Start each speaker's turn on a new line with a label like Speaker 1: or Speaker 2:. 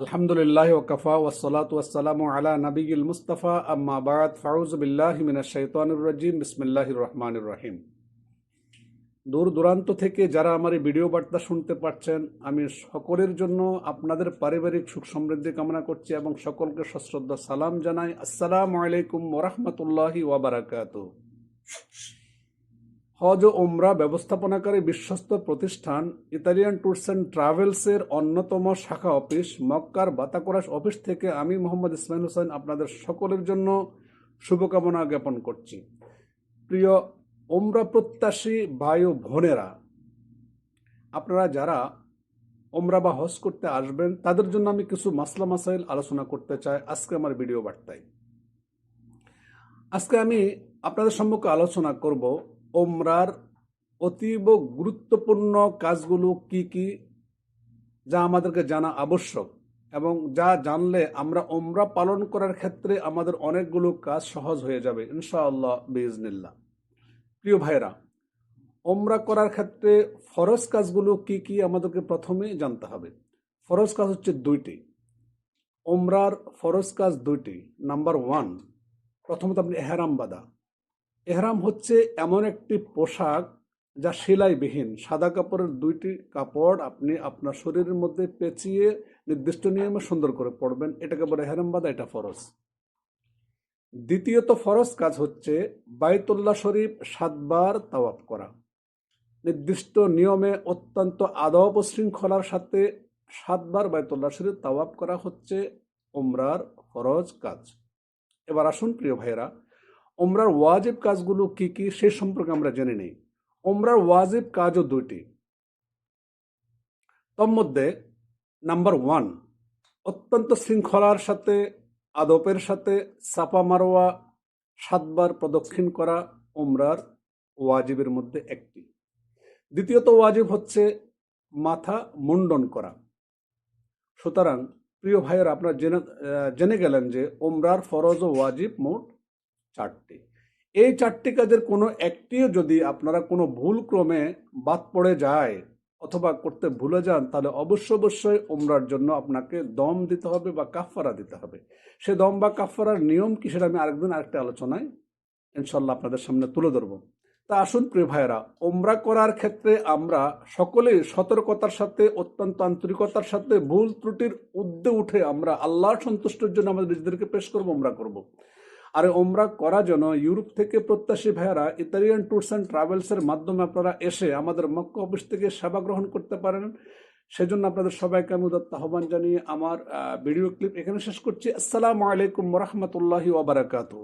Speaker 1: আলহামদুলিল্লাহ ওকফা ওসলাত ওয়াসালাম আলা নবীল মুস্তফা, আম্মা বাদ। ফাউজ বিল্লাহ মিনা শৈতানুর রাজিম। বিসমিল্লাহির রহমানুর রহিম। দূর দূরান্ত থেকে যারা আমার এই ভিডিও বার্তা শুনতে পাচ্ছেন, আমি সকলের জন্য আপনাদের পারিবারিক সুখ সমৃদ্ধি কামনা করছি এবং সকলকে সশ্রদ্ধ সালাম জানাই। আসসালামু আলাইকুম ওরহমতুল্লাহি ওয়াবারাকাত হজ ও ওমরা ব্যবস্থাপনাকারী বিশ্বস্ত প্রতিষ্ঠান ইতালিয়ান ট্যুরস অ্যান্ড ট্রাভেলসের অন্যতম শাখা অফিস মক্কার বাতাকরাস অফিস থেকে আমি মোহাম্মদ ইসমাইল হোসেন আপনাদের সকলের জন্য শুভকামনা জ্ঞাপন করছি। প্রিয় ওমরা প্রত্যাশী ভাই ও বোনেরা, আপনারা যারা ওমরা বা হজ করতে আসবেন, তাদের জন্য আমি কিছু মাসলা মাসাইল আলোচনা করতে চাই আজকে আমার ভিডিও বার্তায়। আজকে আমি আপনাদের সম্মুখে আলোচনা করব ওমরার অতীব গুরুত্বপূর্ণ কাজগুলো কি কি, যা আমাদেরকে জানা আবশ্যক এবং যা জানলে আমরা ওমরা পালন করার ক্ষেত্রে আমাদের অনেকগুলো কাজ সহজ হয়ে যাবে, ইনশাআল্লাহ বিজনিল্লা প্রিয় ভাইরা ওমরা করার ক্ষেত্রে ফরজ কাজগুলো কি কি আমাদেরকে প্রথমে জানতে হবে। ফরজ কাজ হচ্ছে দুইটি। ওমরার ফরজ কাজ দুইটি। নাম্বার ওয়ান, প্রথমত আপনি এহরাম বাদা এহরাম হচ্ছে এমন একটি পোশাক যা সেলাইবিহীন। সাদা কাপড়ের দুইটি কাপড় আপনি আপনার শরীরের মধ্যে পেঁচিয়ে নির্দিষ্ট নিয়মে সুন্দর করে পড়বেন এটাকে বলে এহরাম বাদা এটা ফরজ। দ্বিতীয়ত ফরজ কাজ হচ্ছে বাইতুল্লাহ শরীফ সাতবার তাওয়াফ করা। নির্দিষ্ট নিয়মে অত্যন্ত আদব শৃঙ্খলার সাথে সাতবার বাইতুল্লাহ শরীফ তাওয়াফ করা হচ্ছে। ওমরার ফরজ কাজ। এবার আসুন প্রিয় ভাইয়েরা ওমরার ওয়াজিব কাজগুলো কি কি সে সম্পর্কে আমরা জেনে নেই। ওমরার ওয়াজিব কাজও দুইটি। তন্মধ্যে, নাম্বার ওয়ান, অত্যন্ত শৃঙ্খলার সাথে, আদপের সাথে সাপা মারোয়া সাতবার প্রদক্ষিণ করা ওমরার ওয়াজিবের মধ্যে একটি। দ্বিতীয়ত ওয়াজিব হচ্ছে মাথা মুন্ডন করা। সুতরাং, প্রিয় ভাইয়ের, আপনারা জেনে জেনে গেলেন যে ওমরার ফরজ ও ওয়াজিব মোট চারটি। এই চারটি কাজের কোনো একটিও যদি আপনারা কোনো ভুল ক্রমে বাদ পড়ে যায় অথবা করতে ভুলে যান, তাহলে অবশ্য অবশ্যই ওমরার জন্য আপনাকে দম দিতে হবে বা কাফারা দিতে হবে। সে দম বা কাফারার নিয়ম কি সেটা আমি আরেকদিন আরেকটা আলোচনায় ইনশাল্লাহ আপনাদের সামনে তুলে ধরবো। তা আসুন প্রিয় ভাইয়েরা ওমরা করার ক্ষেত্রে আমরা সকলেই সতর্কতার সাথে, অত্যন্ত আন্তরিকতার সাথে ভুল ত্রুটির উদ্দে উঠে আমরা আল্লাহর সন্তুষ্টের জন্য আমাদের নিজেদেরকে পেশ করব ওমরা করব। আর ওমরা করার জন্য ইউরোপ থেকে প্রত্যাশী ভাইয়ারা ইতালিয়ান ট্যুরস অ্যান্ড ট্রাভেলসের মাধ্যমে আপনারা এসে আমাদের মক্ক অফিস থেকে সেবা গ্রহণ করতে পারেন। সেজন্য আপনাদের সবাইকে আমি উদাত্ত আহ্বান জানিয়ে আমার ভিডিও ক্লিপ এখানে শেষ করছি। আসসালামু আলাইকুম রহমতুল্লাহি ওবরাকাতু